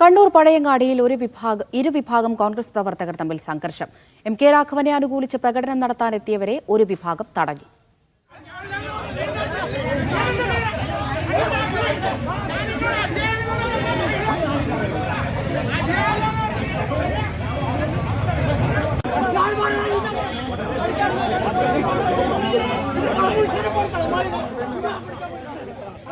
കണ്ണൂർ പഴയങ്ങാടിയിൽ ഒരു വിഭാഗം ഇരുവിഭാഗം കോൺഗ്രസ് പ്രവർത്തകർ തമ്മിൽ സംഘർഷം. എം കെ രാഘവനെ അനുകൂലിച്ച് പ്രകടനം നടത്താനെത്തിയവരെ ഒരു വിഭാഗം തടഞ്ഞു.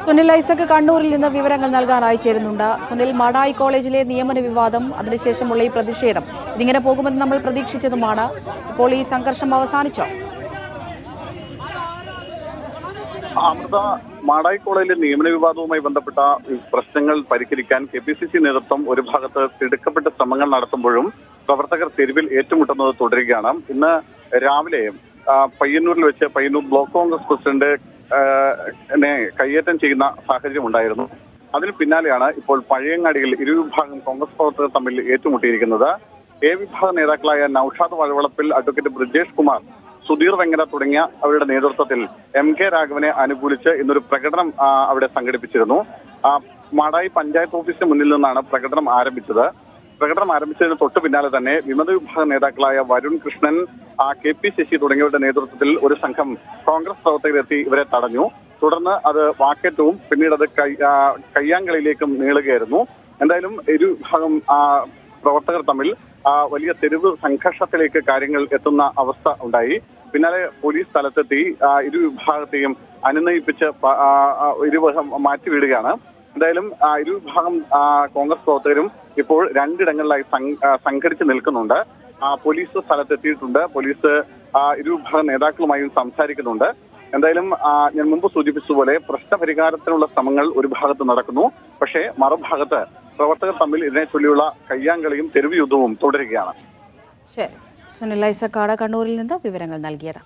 സുനിൽ ഐസക് കണ്ണൂരിൽ നിന്ന് വിവരങ്ങൾ നൽകാനായി ചേരുന്നുണ്ട്. സുനിൽ മാടായി കോളേജിലെ നിയമന വിവാദം അതിനുശേഷമുള്ള ഈ പ്രതിഷേധം. ഇതിങ്ങനെ പോകുമെന്ന് നമ്മൾ പ്രതീക്ഷിച്ചതുമാണ്. ഇപ്പോൾ ഈ സംഘർഷം അവസാനിച്ചോ? അമൃത മാടായി കോളേജിലെ നിയമന വിവാദവുമായി ബന്ധപ്പെട്ട പ്രശ്നങ്ങൾ പരിഹരിക്കാൻ കെ പി സി സി നേതൃത്വം ഒരു ഭാഗത്ത് തിടുക്കപ്പെട്ട ശ്രമങ്ങൾ നടത്തുമ്പോഴും പ്രവർത്തകർ തെരുവിൽ ഏറ്റുമുട്ടുന്നത് തുടരുകയാണ്. ഇന്ന് രാവിലെ പയ്യന്നൂരിൽ വെച്ച് പയ്യന്നൂർ ബ്ലോക്ക് കോൺഗ്രസ് പ്രസിഡന്റ് കയ്യേറ്റം ചെയ്യുന്ന സാഹചര്യം ഉണ്ടായിരുന്നു. അതിന് പിന്നാലെയാണ് ഇപ്പോൾ പഴയങ്ങാടിയിൽ ഇരുവിഭാഗം കോൺഗ്രസ് പ്രവർത്തകർ തമ്മിൽ ഏറ്റുമുട്ടിയിരിക്കുന്നത്. എ വിഭാഗ നേതാക്കളായ നൌഷാദ് വഴവളപ്പിൽ അഡ്വക്കേറ്റ് ബ്രിജേഷ് കുമാർ സുധീർ വെങ്കര തുടങ്ങിയ അവരുടെ നേതൃത്വത്തിൽ എം കെ രാഘവനെ അനുകൂലിച്ച് ഇന്നൊരു പ്രകടനം അവിടെ സംഘടിപ്പിച്ചിരുന്നു. മാടായി പഞ്ചായത്ത് ഓഫീസിന് മുന്നിൽ നിന്നാണ് പ്രകടനം ആരംഭിച്ചത്. പ്രകടനം ആരംഭിച്ചതിന് തൊട്ട് പിന്നാലെ തന്നെ വിമത വിഭാഗ നേതാക്കളായ വരുൺ കൃഷ്ണൻ കെ പി ശശി തുടങ്ങിയവരുടെ നേതൃത്വത്തിൽ ഒരു സംഘം കോൺഗ്രസ് പ്രവർത്തകരെത്തി ഇവരെ തടഞ്ഞു. തുടർന്ന് അത് വാക്കേറ്റവും പിന്നീട് അത് കയ്യാങ്കളിയിലേക്കും നീളുകയായിരുന്നു. എന്തായാലും ഇരു വിഭാഗം പ്രവർത്തകർ തമ്മിൽ വലിയ തെരുവ് സംഘർഷത്തിലേക്ക് കാര്യങ്ങൾ എത്തുന്ന അവസ്ഥ ഉണ്ടായി. പിന്നാലെ പോലീസ് സ്ഥലത്തെത്തി ഇരു വിഭാഗത്തെയും അനുനയിപ്പിച്ച് ഇരുവഹം മാറ്റിവിടുകയാണ്. എന്തായാലും ഇരു വിഭാഗം കോൺഗ്രസ് പ്രവർത്തകരും ഇപ്പോൾ രണ്ടിടങ്ങളിലായി സംഘടിച്ച് നിൽക്കുന്നുണ്ട്. പോലീസ് സ്ഥലത്തെത്തിയിട്ടുണ്ട്. പോലീസ് ഇരുവിഭാഗ ഇരു വിഭാഗം നേതാക്കളുമായും സംസാരിക്കുന്നുണ്ട്. എന്തായാലും ഞാൻ മുമ്പ് സൂചിപ്പിച്ചതുപോലെ പ്രശ്നപരിഹാരത്തിനുള്ള ശ്രമങ്ങൾ ഒരു ഭാഗത്ത് നടക്കുന്നു. പക്ഷേ മറുഭാഗത്ത് പ്രവർത്തകർ തമ്മിൽ ഇതിനെ ചൊല്ലിയുള്ള കയ്യാങ്കളിയും തെരുവ് യുദ്ധവും തുടരുകയാണ്. ശരി. സുനിൽ ഐസക്കാട് കണ്ണൂരിൽ നിന്ന് വിവരങ്ങൾ നൽകിയത്